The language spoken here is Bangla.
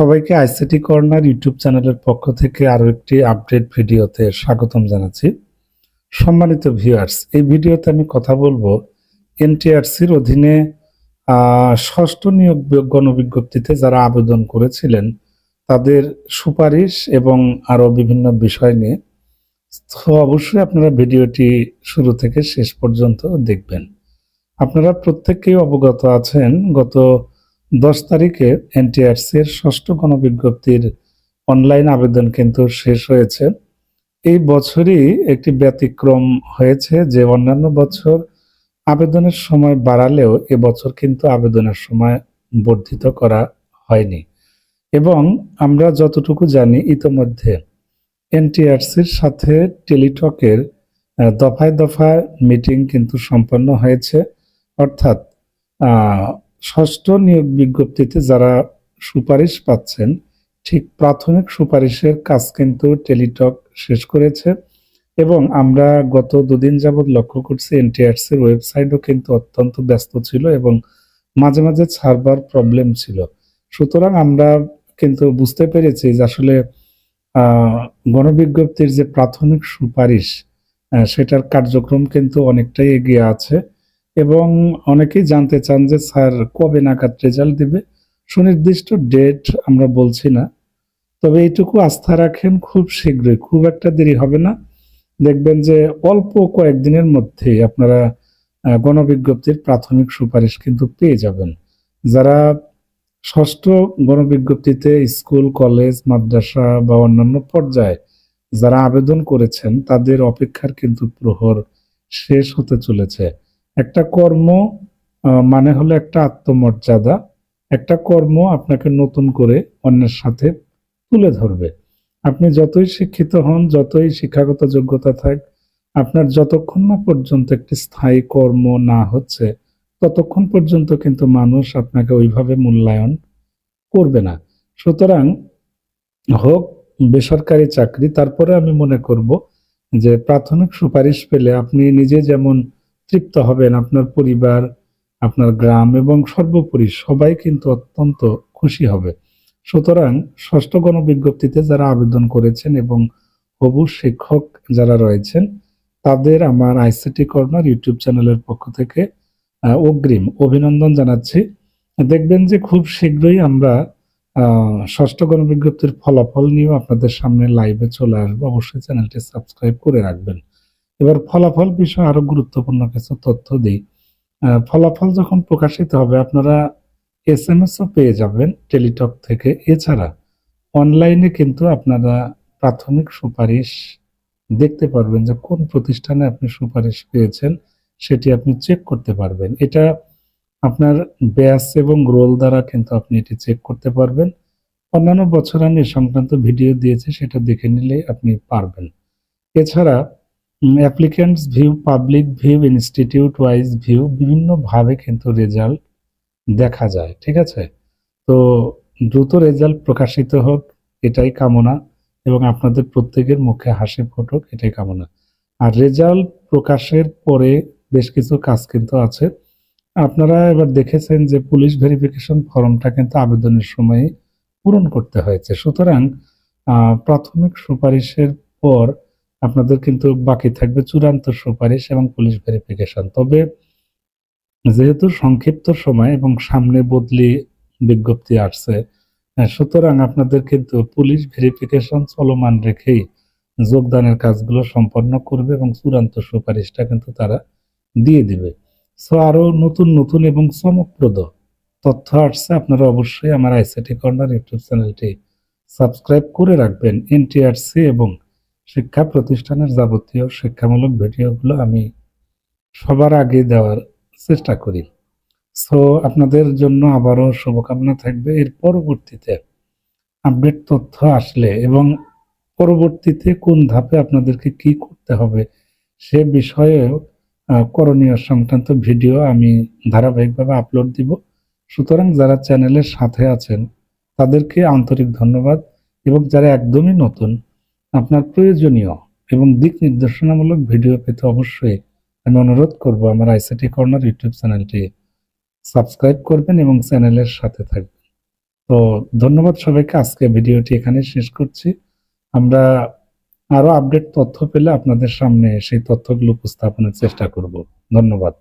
সবাইকে আইসিটি কর্নার ইউটিউব চ্যানেলের পক্ষ থেকে আরও একটি আপডেট ভিডিওতে স্বাগতম জানাচ্ছি। সম্মানিত ভিউয়ার্স, এই ভিডিওতে আমি কথা বলব এনটিআরসির অধীনে ষষ্ঠ নিয়োগ গণবিজ্ঞপ্তিতে যারা আবেদন করেছিলেন, তাদের সুপারিশ এবং আরও বিভিন্ন বিষয় নিয়ে, তো অবশ্যই আপনারা ভিডিওটি শুরু থেকে শেষ পর্যন্ত দেখবেন। আপনারা প্রত্যেকেই অবগত আছেন, গত দশ তারিখে এনটিআরসি এর ষষ্ঠ গণবিজ্ঞপ্তির অনলাইন আবেদন কিন্তু শেষ হয়েছে। এই বছরই একটি ব্যতিক্রম হয়েছে যে অন্যান্য বছর আবেদনের সময় বাড়ালেও এবছর কিন্তু আবেদনের সময় বর্ধিত করা হয়নি। এবং আমরা যতটুকু জানি, ইতোমধ্যে এনটিআরসির সাথে টেলিটকের দফায় দফায় মিটিং কিন্তু সম্পন্ন হয়েছে। অর্থাৎ ষষ্ঠ নিয়োগ বিজ্ঞপ্তিতে যারা সুপারিশ পাচ্ছেন, ঠিক প্রাথমিক সুপারিশের কাজ কিন্তু টেলিটক শেষ করেছে এবং আমরা গত দুদিন যাবৎ লক্ষ্য করছি এনটিআরসির ওয়েবসাইটও কিন্তু অত্যন্ত ব্যস্ত ছিল এবং মাঝে মাঝে সার্ভার প্রবলেম ছিল। সুতরাং আমরা কিন্তু বুঝতে পেরেছি যে আসলে গণবিজ্ঞপ্তির যে প্রাথমিক সুপারিশ সেটার কার্যক্রম কিন্তু অনেকটাই এগিয়ে আছে। এবং অনেকেই জানতে চান যে স্যার কবে নাগাদ রেজাল্ট দিবে। সুনির্দিষ্ট ডেট আমরা বলছি না। তবে এইটুকু আস্থা রাখেন, খুব শীঘ্রই, খুব একটা দেরি হবে না। দেখবেন যে অল্প কয়েকদিনের মধ্যেই আপনারা গণবিজ্ঞপ্তির প্রাথমিক সুপারিশ কিন্তু পেয়ে যাবেন। যারা ষষ্ঠ গণবিজ্ঞপ্তিতে স্কুল, কলেজ, মাদ্রাসা বা অন্যান্য পর্যায়ে যারা আবেদন করেছেন, তাদের অপেক্ষার কিন্তু প্রহর শেষ হতে চলেছে। একটা কর্ম মানে হলো একটা আত্মমর্যাদা। একটা কর্ম আপনাকে নতুন করে অন্যের সাথে তুলে ধরবে। আপনি যতই শিক্ষিত হন, যতই শিক্ষাগত যোগ্যতা থাক, আপনার যতক্ষণ না পর্যন্ত একটি স্থায়ী কর্ম না হচ্ছে, ততক্ষণ পর্যন্ত কিন্তু মানুষ আপনাকে ওইভাবে মূল্যায়ন করবে না। সুতরাং হোক, বেসরকারি চাকরি, তারপরে আমি মনে করব যে প্রাথমিক সুপারিশ পেলে আপনি নিজে যেমন তৃপ্ত হবেন আপনার পরিবার, আপনার গ্রাম এবং সর্বোপরি সবাই কিন্তু অত্যন্ত খুশি হবে। সুতরাং ষষ্ঠ গণবিজ্ঞপ্তিতে যারা আবেদন করেছেন এবং হবু শিক্ষক যারা রয়েছেন, তাদের আমার আইসিটি কর্নার ইউটিউব চ্যানেলের পক্ষ থেকে অগ্রিম অভিনন্দন জানাচ্ছি। দেখবেন যে খুব শীঘ্রই আমরা ষষ্ঠ গণবিজ্ঞপ্তির ফলাফল নিয়েও আপনাদের সামনে লাইভে চলে আসব। অবশ্যই চ্যানেলটি সাবস্ক্রাইব করে রাখবেন। এবার ফলাফল বিষয়ে আরও গুরুত্বপূর্ণ কিছু তথ্য দিই। ফলাফল যখন প্রকাশিত হবে, আপনারা এস এম এসও পেয়ে যাবেন টেলিটক থেকে। এছাড়া অনলাইনে কিন্তু আপনারা প্রাথমিক সুপারিশ দেখতে পারবেন যে কোন প্রতিষ্ঠানে আপনি সুপারিশ পেয়েছেন, সেটি আপনি চেক করতে পারবেন। এটা আপনার ব্যাস এবং রোল দ্বারা কিন্তু আপনি এটি চেক করতে পারবেন। অন্যান্য বছর আমি এ সংক্রান্ত ভিডিও দিয়েছি, সেটা দেখে নিলে আপনি পারবেন। এছাড়া applicants view public view institute wise view বিভিন্নভাবে কিন্তু রেজাল্ট দেখা যায়, ঠিক আছে? তো দ্রুত রেজাল্ট প্রকাশিত হোক, এটাই কামনা, এবং আপনাদের প্রত্যেকের মুখে হাসি ফুটুক, এটাই কামনা। আর রেজাল্ট প্রকাশের পরে বেশ কিছু কাজ কিন্তু আছে। আপনারা এবার দেখেছেন যে পুলিশ ভেরিফিকেশন ফর্মটা কিন্তু আবেদনের সময় পূরণ করতে হয়েছে। সুতরাং প্রাথমিক সুপারিশের পর আপনাদের কিন্তু বাকি থাকবে চূড়ান্ত সুপারিশ এবং পুলিশ ভেরিফিকেশন। তবে যেহেতু সংক্ষিপ্ত সময় এবং সামনে বদলি বিজ্ঞপ্তি আসছে সুতরাং আপনাদের কিন্তু পুলিশ ভেরিফিকেশন চলমান রেখেই যোগদানের কাজগুলো সম্পন্ন করবে এবং চূড়ান্ত সুপারিশটা কিন্তু তারা দিয়ে দিবে। সো আরও নতুন নতুন এবং চমকপ্রদ তথ্য আসছে, আপনারা অবশ্যই আমার আইসিটি কর্নার ইউটিউব চ্যানেলটি সাবস্ক্রাইব করে রাখবেন, এনটিআরসি এবং শিক্ষা প্রতিষ্ঠানের যাবতীয় শিক্ষামূলক ভিডিওগুলো আমি সবার আগে দেওয়ার চেষ্টা করি। সো আপনাদের জন্য আবারও শুভকামনা থাকবে। এর পরবর্তীতে আপডেট তথ্য আসলে এবং পরবর্তীতে কোন ধাপে আপনাদেরকে কি করতে হবে সে বিষয়েও করণীয় সংক্রান্ত ভিডিও আমি ধারাবাহিকভাবে আপলোড দিব। সুতরাং যারা চ্যানেলের সাথে আছেন, তাদেরকে আন্তরিক ধন্যবাদ এবং যারা একদমই নতুন আপনার প্রয়োজনীয় এবং দিক নির্দেশনামূলক ভিডিও পেতে অবশ্যই আমি অনুরোধ করব আমার আইসিটি কর্নার ইউটিউব চ্যানেলটি সাবস্ক্রাইব করবেন এবং চ্যানেলের সাথে থাকবেন। তো ধন্যবাদ সবাইকে, আজকে ভিডিওটি এখানে শেষ করছি। আমরা আরও আপডেট তথ্য পেলে আপনাদের সামনে সেই তথ্যগুলো উপস্থাপনের চেষ্টা করব। ধন্যবাদ।